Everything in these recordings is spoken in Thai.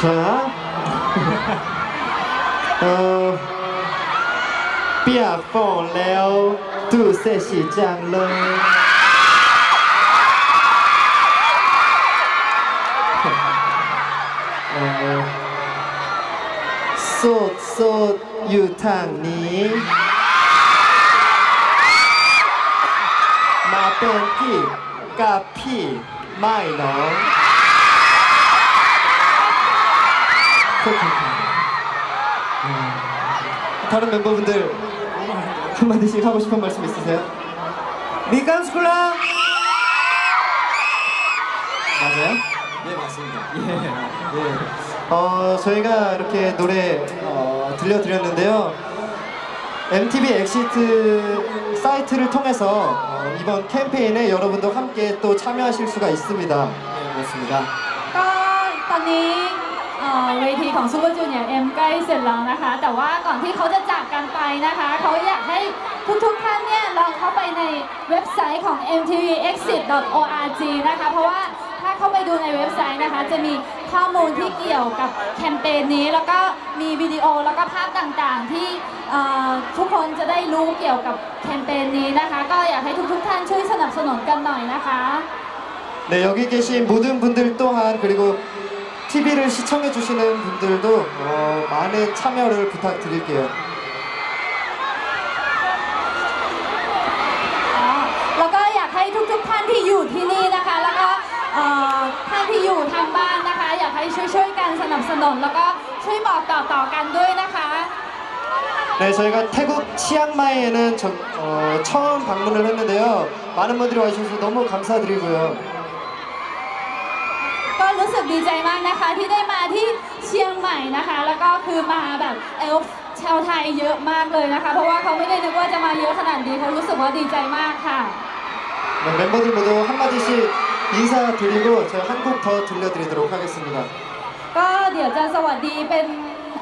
เฉอเออเปียฝนแล้วดูเสียสีจังเลยสดสดอยู่ทางนี้มาเป็นพี่กับพี่ไม่น้อง 네. 다른 멤버분들 한마디씩 하고 싶은 말씀 있으세요? 미간스쿨라 맞아요? 네 맞습니다 예, 예. 어, 저희가 이렇게 노래 어, 들려드렸는데요 MTV 엑시트 사이트를 통해서 어, 이번 캠페인에 여러분도 함께 또 참여하실 수가 있습니다 네 맞습니다 아, 일단 เวทีของซูเปอร์จูเนียร์เอ็มใกล้เสร็จแล้วนะคะแต่ว่าก่อนที่เขาจะจากกันไปนะคะเขาอยากให้ทุกๆท่านเนี่ยลองเข้าไปในเว็บไซต์ของ mtvexit.org นะคะเพราะว่าถ้าเข้าไปดูในเว็บไซต์นะคะจะมีข้อมูลที่เกี่ยวกับแคมเปญนี้แล้วก็มีวิดีโอแล้วก็ภาพต่างๆที่ทุกคนจะได้รู้เกี่ยวกับแคมเปญนี้นะคะก็อยากให้ทุกๆท่านช่วยสนับสนุนกันหน่อยนะคะ네여기계신모든분들또한그리고 TV를 시청해주시는 분들도 어, 많은 참여를 부탁드릴게요. แล้วก็อยากให้ทุกๆท่านที่อยู่ที่นี่นะคะแล้วก็เอ่อท่านที่อยู่ทางบ้านนะคะอยากให้ช่วยๆกันสนับสนุนแล้วก็ช่วยบอกต่อๆกันด้วยนะคะ 네, 저희가 태국 치앙마이에는 저- 어, 처음 방문을 했는데요. 많은 분들이 와주셔서 너무 감사드리고요. ก็รู้สึกดีใจมากนะคะที่ได้มาที่เชียงใหม่นะคะแล้วก็คือมาแบบเอลฟ์ชาวไทยเยอะมากเลยนะคะเพราะว่าเขาไม่ได้นึกว่าจะมาเยอะขนาดนี้เขารู้สึกว่าดีใจมากค่ะ네멤버들모두한마디씩인사드리고저희한곡더들려드리도록하겠습니다ก็เดี๋ยวจะสวัสดีเป็น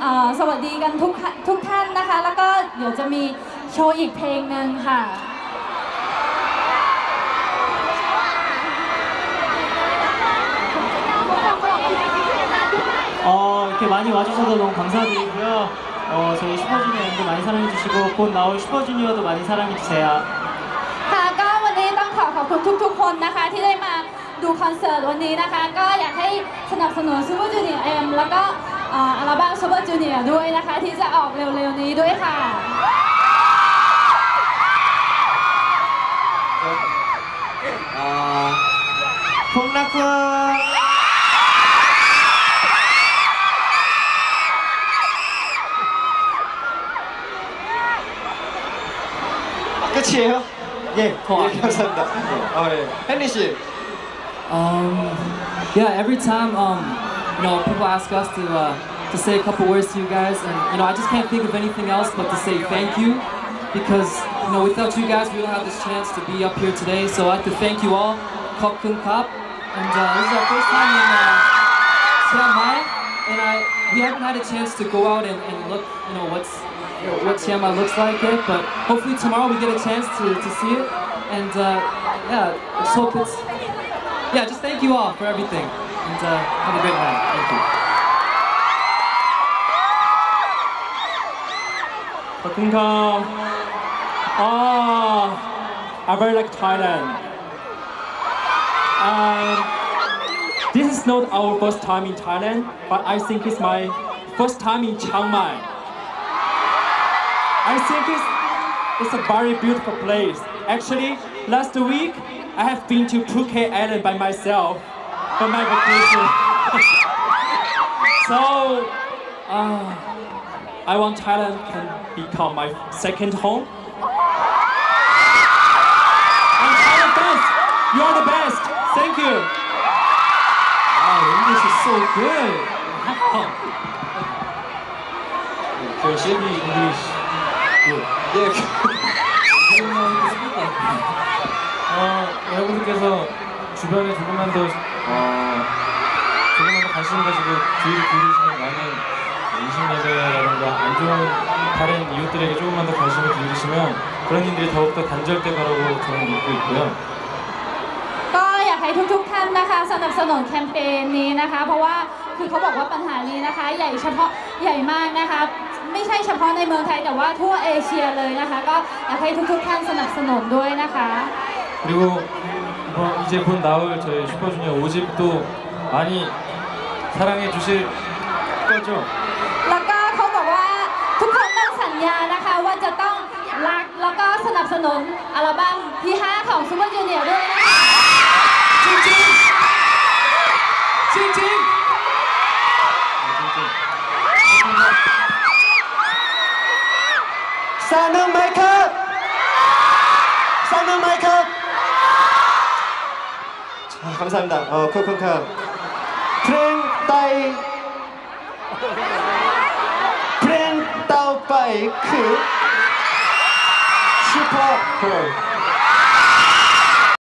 เอ่อสวัสดีกันทุกท่ันทุกท่านนะคะแล้วก็เดี๋ยวจะมีโชว์อีกเพลงหนึ่งค่ะ이렇게많이와주셔서너무감사드리고요어저희슈퍼주니어도많이사랑해주시고곧나올슈퍼주니어도많이사랑해주세요ค่ะก็วันนี้ต้องขอขอบคุณทุกๆคนนะคะที่ได้มาดูคอนเสิร์ตวันนี้นะคะก็อยากให้สนับสนุนซูเปอร์จูเนียร์เอ็มแล้วก็อัลบั้มซูเปอร์จูเนียร์ด้วยนะคะที่จะออกเร็วๆนี้ด้วยค่ะพงนักเพื่อ 끝이에요? 예, 고마워요. 예, 감사합니다. 아, 예. 헨리 씨. Um, yeah, every time um, you know people ask us to uh, to say a couple words to you guys, and you know I just can't think of anything else but to say thank you because you know without you guys we don't have this chance to be up here today. So i have to thank you all, Kop Kun Kop, and uh, this is our first time in uh, Mai, and I we haven't had a chance to go out and, and look you know what's what Chiama looks like yet, but hopefully tomorrow we get a chance to, to see it. And uh, yeah, just hope it's... Yeah, just thank you all for everything. And uh, have a great night. Thank you. Bakungkong. Ah, I very like Thailand. Um, this is not our first time in Thailand, but I think it's my first time in Chiang Mai. I think it's, it's a very beautiful place. Actually, last week, I have been to Phuket Island by myself for my vacation. so, uh, I want Thailand can become my second home. i Thailand best. You're the best. Thank you. Wow, English is so good. Wow. English. 예. 어, 여러분들께서 주변에 조금만 더 어, 조금만 더 관심 가지고 주의를 기울이시면 많은 인신녀들라든가안 좋은 다른 이웃들에게 조금만 더 관심을 기울이시면 그런 일들이 더욱더 단절돼 가라고 저는 믿고 있고요. ให้ทุกๆท่านนะคะสนับสนุนแคมเปญนี้นะคะเพราะว่าคือเขาบอกว่าปัญหานี้นะคะใหญ่เฉพาะใหญ่มากนะคะไม่ใช่เฉพาะในเมืองไทยแต่ว่าทั่วเอเชียเลยนะคะก็อยากให้ทุกๆท่านสนับสนุนด้วยนะคะ그리고이제곧나올저희슈퍼주니어5집도많이사랑해주실거죠แล้วก็เขาบอกว่าทุกคนต้องสัญญานะคะว่าจะต้องรักแล้วก็สนับสนุนอัลบั้มที่5ของซูเปอร์จูเนียร์ด้วยนะคะจริงจริงจริงจริงสานึงไหมครับสานึงไหมครับ감사합니다어프이프오바이크슈퍼